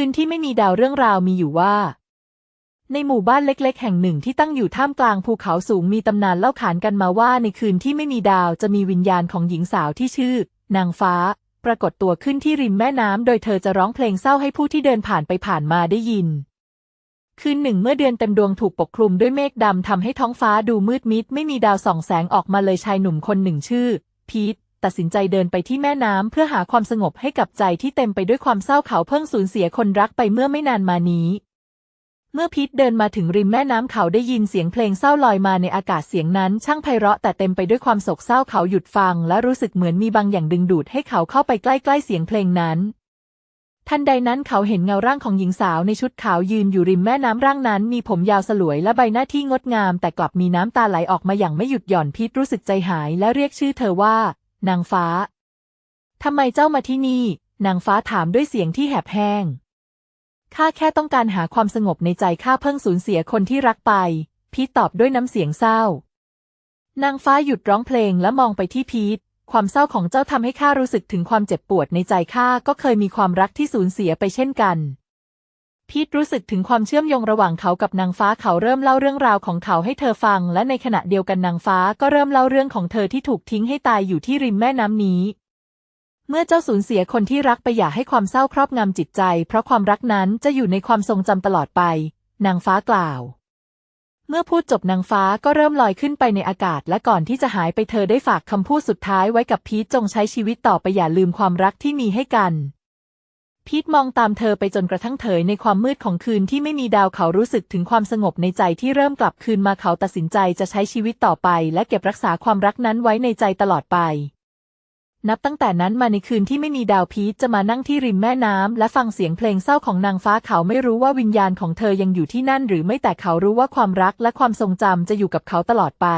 คืนที่ไม่มีดาวเรื่องราวมีอยู่ว่า ในหมู่บ้านเล็ก ๆ แห่งหนึ่งที่ตั้งอยู่ท่ามกลางภูเขาสูงมีตำนานเล่าขานกันมาว่า ในคืนที่ไม่มีดาวจะมีวิญญาณของหญิงสาวที่ชื่อ นางฟ้า ปรากฏตัวขึ้นที่ริมแม่น้ำโดยเธอจะร้องเพลงเศร้าให้ผู้ที่เดินผ่านไปผ่านมาได้ยินคืนหนึ่งเมื่อเดือนเต็มดวงถูกปกคลุมด้วยเมฆดำทำให้ท้องฟ้าดูมืดมิด ไม่มีดาวส่องแสงออกมาเลยชายหนุ่มคนหนึ่งชื่อ พีท ตัดสินใจเดินไปที่แม่น้ำเพื่อหาความสงบให้กับใจที่เต็มไปด้วยความเศร้าเขาเพิ่งสูญเสียคนรักไปเมื่อไม่นานมานี้ เมื่อพีทเดินมาถึงริมแม่น้ำเขาได้ยินเสียงเพลงเศร้าลอยมาในอากาศเสียงนั้น ช่างไพเราะแต่เต็มไปด้วยความโศกเศร้าเขาหยุดฟัง และรู้สึกเหมือนมีบางอย่างดึงดูดให้เขาเข้าไปใกล้ๆเสียงเพลงนั้นทันใดนั้นเขาเห็นเงาร่างของหญิงสาวในชุดขาวยืนอยู่ริมแม่น้ำร่างนั้น มีผมยาวสลวยและใบหน้าที่งดงาม แต่กลับมีน้ำตาไหลออกมาอย่างไม่หยุดหย่อนพีทรู้สึกใจหายและเรียกชื่อเธอว่า นางฟ้า ทำไมเจ้ามาที่นี่ นางฟ้าถามด้วยเสียงที่แหบแห้ง ข้าแค่ต้องการหาความสงบในใจข้าเพิ่งสูญเสียคนที่รักไป พีทตอบด้วยน้ำเสียงเศร้า นางฟ้าหยุดร้องเพลงและมองไปที่พีท ความเศร้าของเจ้าทำให้ข้ารู้สึกถึงความเจ็บปวดในใจข้าก็เคยมีความรักที่สูญเสียไปเช่นกัน พีทรู้สึกถึงความเชื่อมโยงระหว่างเขากับนางฟ้าเขาเริ่มเล่าเรื่องราวของเขาให้เธอฟัง และในขณะเดียวกันนางฟ้าก็เริ่มเล่าเรื่องของเธอที่ถูกทิ้งให้ตายอยู่ที่ริมแม่น้ำนี้ เมื่อเจ้าสูญเสียคนที่รักไปอย่าให้ความเศร้าครอบงำจิตใจ เพราะความรักนั้นจะอยู่ในความทรงจำตลอดไป นางฟ้ากล่าว เมื่อพูดจบนางฟ้าก็เริ่มลอยขึ้นไปในอากาศ และก่อนที่จะหายไปเธอได้ฝากคำพูดสุดท้ายไว้กับพีทจงใช้ชีวิตต่อไปอย่าลืมความรักที่มีให้กัน พีทมองตามเธอไปจนกระทั่งเถยในความมืดของคืนที่ไม่มีดาวเขารู้สึกถึงความสงบในใจที่เริ่มกลับคืนมาเขาตัดสินใจจะใช้ชีวิตต่อไป และเก็บรักษาความรักนั้นไว้ในใจตลอดไป นับตั้งแต่นั้นมาในคืนที่ไม่มีดาวพีทจะมานั่งที่ริมแม่น้ำและฟังเสียงเพลงเศร้าของนางฟ้าเขาไม่รู้ว่าวิญญาณของเธอยังอยู่ที่นั่นหรือไม่แต่เขารู้ว่าความรักและความทรงจำจะอยู่กับเขาตลอดไป